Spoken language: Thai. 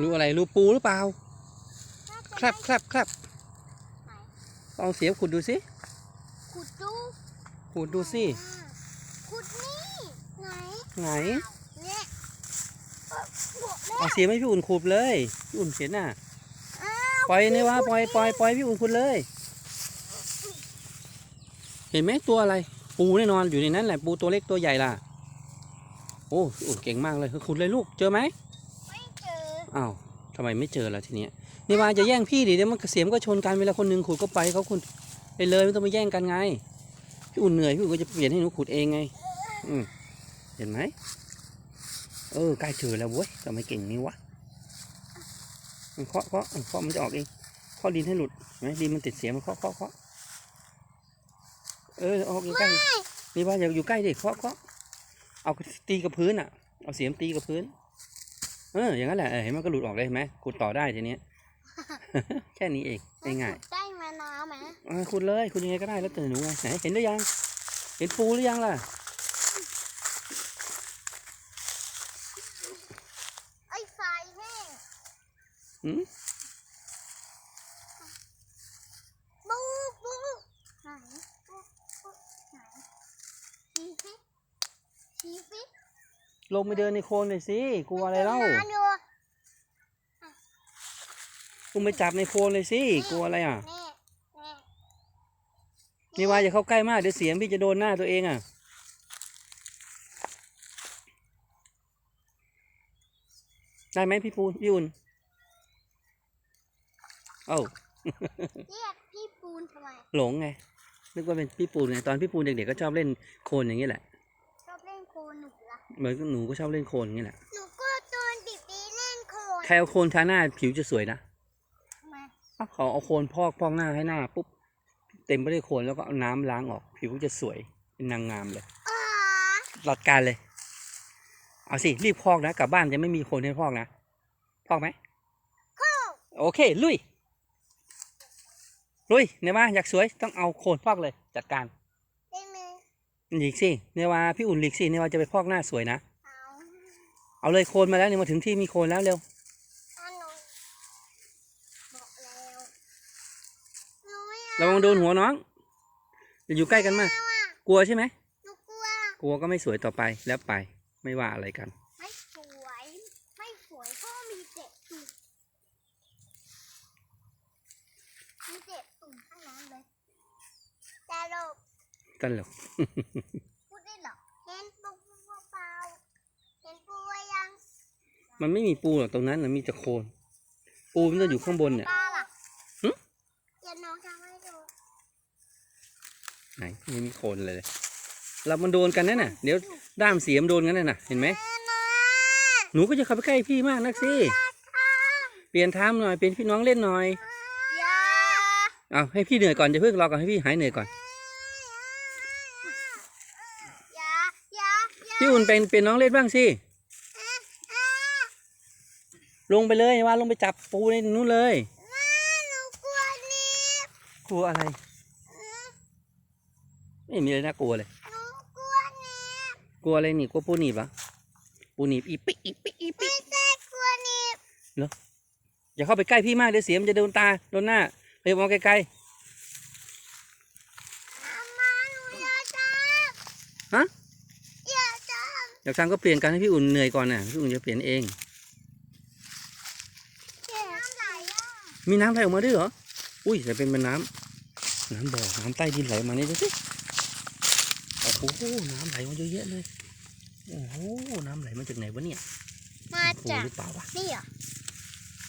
รูอะไรรูปูหรือเปล่าน่าจะครับครับครับไหนลองเสียบขุดดูสิ ขุดดู ขุดดูสิ ขุดนี่ ไหน ไหนเนี่ยเออขุดแล้วเอาเสียบให้พี่อุ่นขุดเลย พี่อุ่นเห็นน่ะอ้าวปล่อยนี่วะปล่อยปล่อยปล่อยพี่อุ่นขุดเลย เห็นไหมตัวอะไร ปูแน่นอนอยู่ในนั้นแหละ ปูตัวเล็กตัวใหญ่ล่ะ โอ้พี่อุ่นเก่งมากเลยขุดเลยลูก เจอไหมไม่เจ อ้าวทำไมไม่เจอล่ะทีเนี้ยนี่ว่าจะแย่งพี่ดิเดี๋ยวมันเสียมก็ชนกันเวลาคนหนึ่งขุดก็ไปเขาขุดไปเลยไม่ต้องมาแย่งกันไงพี่อุ่นเหนื่อยพี่อุ่นก็จะเปลี่ยนให้หนูขุดเองไง อืมเห็นไหมเออใกล้เจอแล้วเว้ยทำไมเก่งนี่วะเคาะเคาะเคาะมันจะออกเองเคาะดินให้หลุดไหมดินมันติดเสียมเคาะเคาะเคาะเออออกอยู่ใกล้นี่ว่าอย่าอยู่ใกล้ดิเคาะเคาะเอาตีกับพื้นอะ เอาเสียมตีกับพื้น เอออย่างนั้นแหละเออเห็นมันก็หลุดออกเลยเห็นไหมขุดต่อได้ทีเนี้ยแค่นี้เองง่ายขุดได้มานาวไหมๆเออขุดเลยขุดยังไงก็ได้แล้วแต่หนูไงไหนเห็นหรือยัง เห็นปูหรือยังล่ะไอ้ไฟแห้ง หืม บูบูไหนบูบูไหนชี้สิชี้สิ ลงไปเดินในโคลนหน่อยสิ กลัวอะไรเล่าจมน้ำอยู่ลงไปจับในโคลนเลยสิ กลัวอะไรอะ นี่นี่นี่ว่าอย่าเข้าใกล้มาก เดี๋ยวเสียงพี่จะโดนหน้าตัวเองอะ ได้ไหมพี่ปูนพี่อุ่นเอ้า เรียกพี่ปูนทำไมหลงไง นึกว่าเป็นพี่ปูนไง ตอนพี่ปูนเด็กๆก็ชอบเล่นโคลนอย่างนี้แหละ ชอบเล่นโคลนหนูละ เหมือนกับหนูก็ชอบเล่นโคลนอย่างนี้แหละหนูก็โดนบีบีเล่นโคลนใครเอาโคลนทาหน้าผิวจะสวยนะทำไมอ้าวเขาเอาโคลนพอกพอกหน้าให้หน้าปุ๊บเต็มไปด้วยโคลนแล้วก็เอาน้ำล้างออก ผิวจะสวยเป็นนางงามเลยอ๋อหลอดการเลย เอาสิรีบพอกนะกลับบ้านจะไม่มีโคลนให้พอกนะพอกไหมโอเคลุยลุยเนี่ยว่าอยากสวยต้องเอาโคลนพอกเลยจัดการได้ไหม หลีกสิเนี่ยว่าพี่อุ่นหลีกสิเนี่ยว่าจะไปพอกหน้าสวยนะ เอาเอาเลยโคลนมาแล้วเนี่ยมาถึงที่มีโคลนแล้วเร็วอันหนูบอกแล้วหนูไม่ระวังโดนหัวน้องอย่าอยู่ใกล้กันมากเอาอะกลัวใช่ไหมหนูกลัวกลัวก็ไม่สวยต่อไปแล้วไปไม่ว่าอะไรกัน ไม่สวย ไม่สวยเพราะมีเด็กตุ่มมีเด็กตุ่มข้างนั้นเลยแต่เรา ตลก พูดได้เหรอเห็นปูเปล่าเห็นปูไว้ยังมันไม่มีปูหรอกตรงนั้นนะมีแต่โคลนปูมันต้องอยู่ข้างบนเนี่ย ปลาล่ะหึ เดี๋ยวน้องทำให้ดูไหนไม่มีโคลนเลยเรามันโดนกันนั่นน่ะ เดี๋ยวด้ามเสียมโดนกันนั่นน่ะ เห็นไหม แม่นะหนูก็จะเข้าไปใกล้พี่มากนักสิ เปลี่ยนทามหน่อย เปลี่ยนพี่น้องเล่นหน่อย อย่าเอาให้พี่เหนื่อยก่อนจะเพิ่งรอก่อนให้พี่หายเหนื่อยก่อน อย่าอย่า อย่าพี่อุ่นเป็นเป็นน้องเล่นบ้างสิลงไปเลยว่าลงไปจับปูในนู้นเลยแม่หนูกลัวนิบกลัวอะไร ไม่มีอะไรน่ากลัวเลยหนูกลัวนิบกลัวอะไรนี่กลัวปูหนีบเหรอปูหนีบอีปิกอีปิกอีปิไม่กใช่กลัวนิบอย่าเข้าไปใกล้พี่มากเดี๋ยวเสียมนจะโดนตาโดนหน้าเลยมองไกลอามาหนูอย่าจับฮะอย่า จับๆอยากทำก็เปลี่ยนกันให้พี่อุ่นเหนื่อยก่อนน่ะพี่อุ่นจะเปลี่ยนเองน้ำไหลอะมีน้ำไหลออกมาด้วยเหรอ อุ้ยแต่เป็นน้ำน้ำบ่อน้ำใต้ดินไหลมานี่ดูสิโอ้โหน้ำไหลมาเยอะแยะเลย โอ้โหน้ำไหลมาจากไหนวะเนี่ยมาโอ้จากหรือเปล่าวะนี่เหรอ